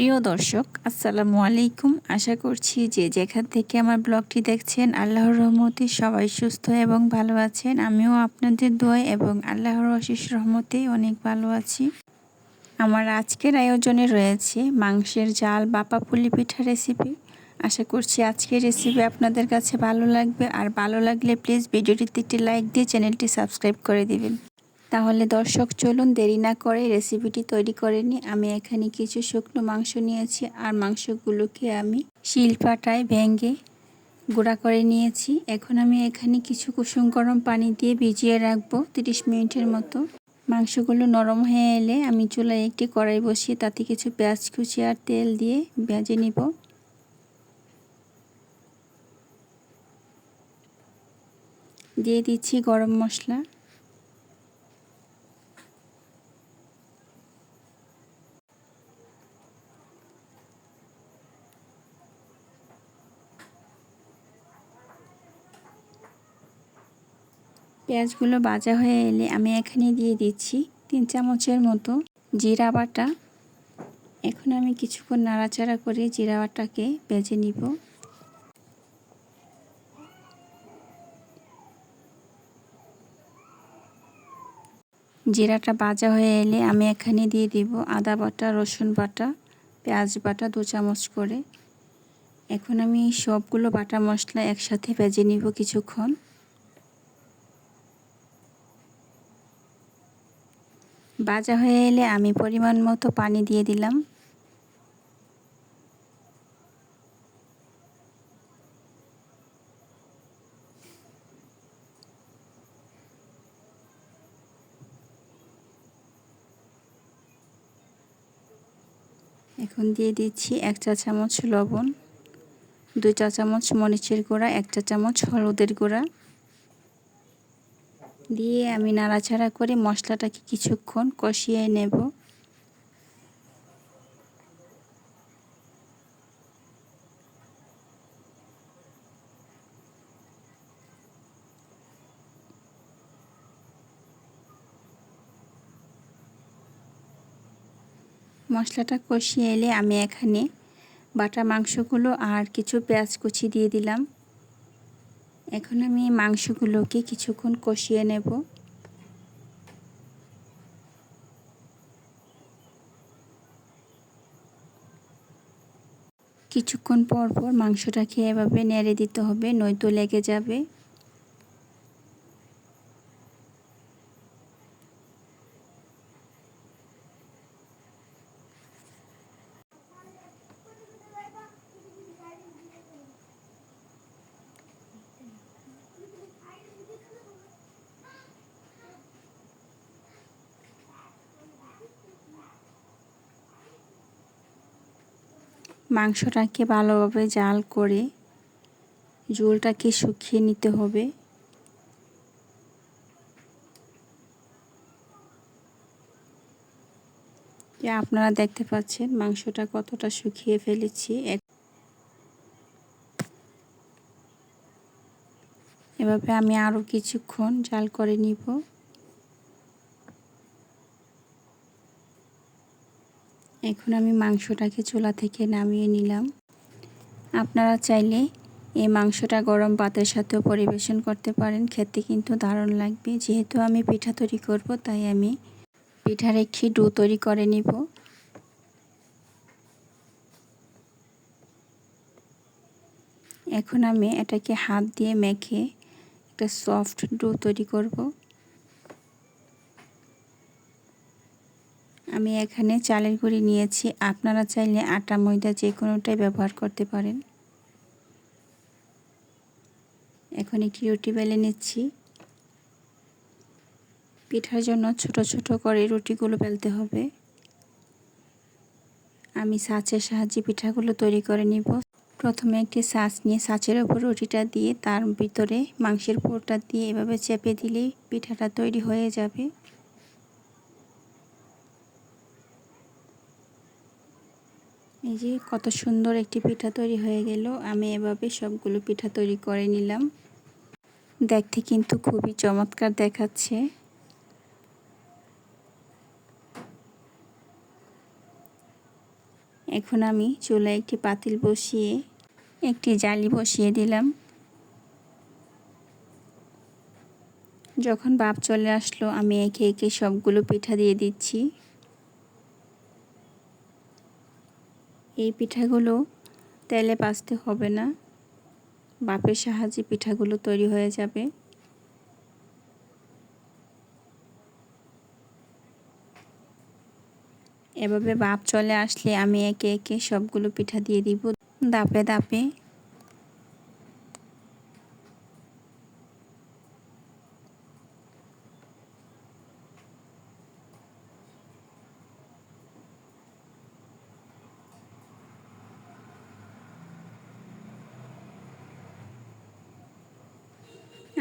প্রিয় দর্শক, আসসালামু আলাইকুম। আশা করছি যে যেখান থেকে আমার ব্লগটি দেখছেন, আল্লাহর রহমতে সবাই সুস্থ এবং ভালো আছেন। আমিও আপনাদের দোয় এবং আল্লাহর অশেষ রহমতে অনেক ভালো আছি। আমার আজকের আয়োজনে রয়েছে মাংসের জাল বাপা পুলি পিঠা রেসিপি আশা করছি আজকের রেসিপি আপনাদের কাছে ভালো লাগবে। আর ভালো লাগলে প্লিজ ভিডিওটিতে একটি লাইক দিয়ে চ্যানেলটি সাবস্ক্রাইব করে দিবেন। তাহলে দর্শক, চলুন দেরি না করে রেসিপিটি তৈরি করে নিই। আমি এখানে কিছু শুকনো মাংস নিয়েছি আর মাংসগুলোকে আমি শিলপাটায় ভেঙে গুঁড়া করে নিয়েছি। এখন আমি এখানে কিছু কুসুম গরম পানি দিয়ে ভিজিয়ে রাখব। তিরিশ মিনিটের মতো মাংসগুলো নরম হয়ে এলে আমি চুলায় একটি কড়াই বসিয়ে তাতে কিছু পেঁয়াজ কুচি আর তেল দিয়ে ভেজে নিব। দিয়ে দিচ্ছি গরম মশলা। পেঁয়াজগুলো ভাজা হয়ে এলে আমি এখানে দিয়ে দিচ্ছি তিন চামচের মতো জিরা বাটা। এখন আমি কিছুক্ষণ নাড়াচাড়া করে জিরা বাটাকে বেজে নিব। জিরাটা ভাজা হয়ে এলে আমি এখানে দিয়ে দিব আদা বাটা, রসুন বাটা, পেঁয়াজ বাটা দু চামচ করে। এখন আমি সবগুলো বাটা মশলা একসাথে ভেজে নিব কিছুক্ষণ। ভাজা হয়ে এলে আমি পরিমাণ মতো পানি দিয়ে দিলাম। এখন দিয়ে দিচ্ছি এক চা চামচ লবণ, দুই চা চামচ মরিচের গুঁড়া, এক চা চামচ হলুদের গুঁড়া। দিয়ে আমি নাড়াচাড়া করে মশলাটাকে কিছুক্ষণ কষিয়ে নেব। মশলাটা কষিয়ে এলে আমি এখানে বাটা মাংসগুলো আর কিছু পেঁয়াজ কুচি দিয়ে দিলাম। এখন আমি মাংসগুলোকে কিছুক্ষণ কষিয়ে নেব। কিছুক্ষণ পর পর মাংসটাকে এভাবে নেড়ে দিতে হবে, নয়তো লেগে যাবে। মাংসটাকে ভালোভাবে জাল করে ঝোলটাকে শুকিয়ে নিতে হবে। আপনারা দেখতে পাচ্ছেন মাংসটা কতটা শুকিয়ে ফেলেছি। এভাবে আমি আরও কিছুক্ষণ জাল করে নিব। এখন আমি মাংসটাকে চুলা থেকে নামিয়ে নিলাম। আপনারা চাইলে এই মাংসটা গরম ভাতের সাথেও পরিবেশন করতে পারেন। খেতে কিন্তু দারুণ লাগবে। যেহেতু আমি পিঠা তৈরি করব, তাই আমি পিঠার একটি ডু তৈরি করে নিব। এখন আমি এটাকে হাত দিয়ে মেখে একটা সফট ডো তৈরি করব। আমি এখানে চালের গুঁড়ি নিয়েছি। আপনারা চাইলে আটা, ময়দা যে কোনোটাই ব্যবহার করতে পারেন। এখন একটি রুটি বেলে নিচ্ছি। পিঠার জন্য ছোট ছোট করে রুটিগুলো বেলতে হবে। আমি সাঁচের সাহায্যে পিঠাগুলো তৈরি করে নিব। প্রথমে একটি সাঁচ নিয়ে সাঁচের ওপর রুটিটা দিয়ে তার ভিতরে মাংসের পুরোটা দিয়ে এভাবে চেপে দিলেই পিঠাটা তৈরি হয়ে যাবে। এই যে কত সুন্দর একটি পিঠা তৈরি হয়ে গেল। আমি এভাবে সবগুলো পিঠা তৈরি করে নিলাম। দেখতে কিন্তু খুবই চমৎকার দেখাচ্ছে। এখন আমি চুলায় একটি পাতিল বসিয়ে একটি জালি বসিয়ে দিলাম। যখন বাপ চলে আসলো, আমি একে একে সবগুলো পিঠা দিয়ে দিচ্ছি। এই পিঠাগুলো তেলে পাচতে হবে না। বাপের সাহায্যে পিঠাগুলো তৈরি হয়ে যাবে। এভাবে বাপ চলে আসলে আমি একে একে সবগুলো পিঠা দিয়ে দিব। দাপে দাপে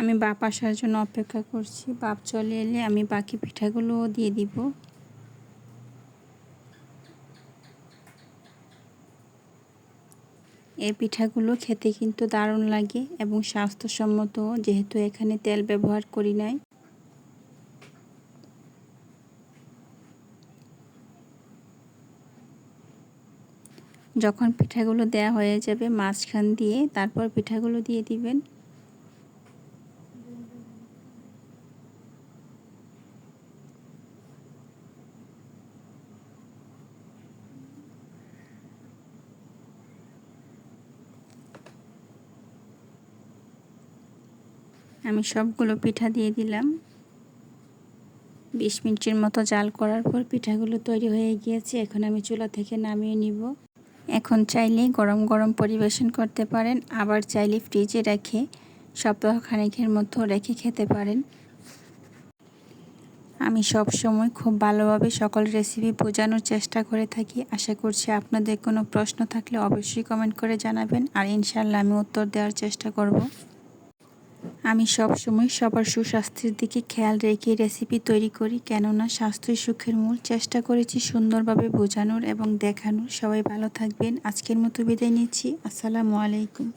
আমি বাপ আসার জন্য অপেক্ষা করছি। বাপ চলে এলে আমি বাকি পিঠাগুলোও দিয়ে দিব। এই পিঠাগুলো খেতে কিন্তু দারুণ লাগে এবং স্বাস্থ্যসম্মত, যেহেতু এখানে তেল ব্যবহার করি নাই। যখন পিঠাগুলো দেয়া হয়ে যাবে, মাঝখান দিয়ে তারপর পিঠাগুলো দিয়ে দিবেন। আমি সবগুলো পিঠা দিয়ে দিলাম। বিশ মিনিটের মতো জাল করার পর পিঠাগুলো তৈরি হয়ে গিয়েছে। এখন আমি চুলা থেকে নামিয়ে নিব। এখন চাইলে গরম গরম পরিবেশন করতে পারেন। আবার চাইলে ফ্রিজে রেখে সপ্তাহ খানিকের মতো রেখে খেতে পারেন। আমি সব সময় খুব ভালোভাবে সকল রেসিপি বোঝানোর চেষ্টা করে থাকি। আশা করছি আপনাদের কোনো প্রশ্ন থাকলে অবশ্যই কমেন্ট করে জানাবেন। আর ইনশাল্লাহ আমি উত্তর দেওয়ার চেষ্টা করব। আমি সবসময় সবার সুস্বাস্থ্যের দিকে খেয়াল রেখে রেসিপি তৈরি করি, কেননা স্বাস্থ্যই সুখের মূল চেষ্টা করেছি সুন্দরভাবে বোঝানোর এবং দেখানোর। সবাই ভালো থাকবেন। আজকের মতো বিদায় নিচ্ছি। আসসালামু আলাইকুম।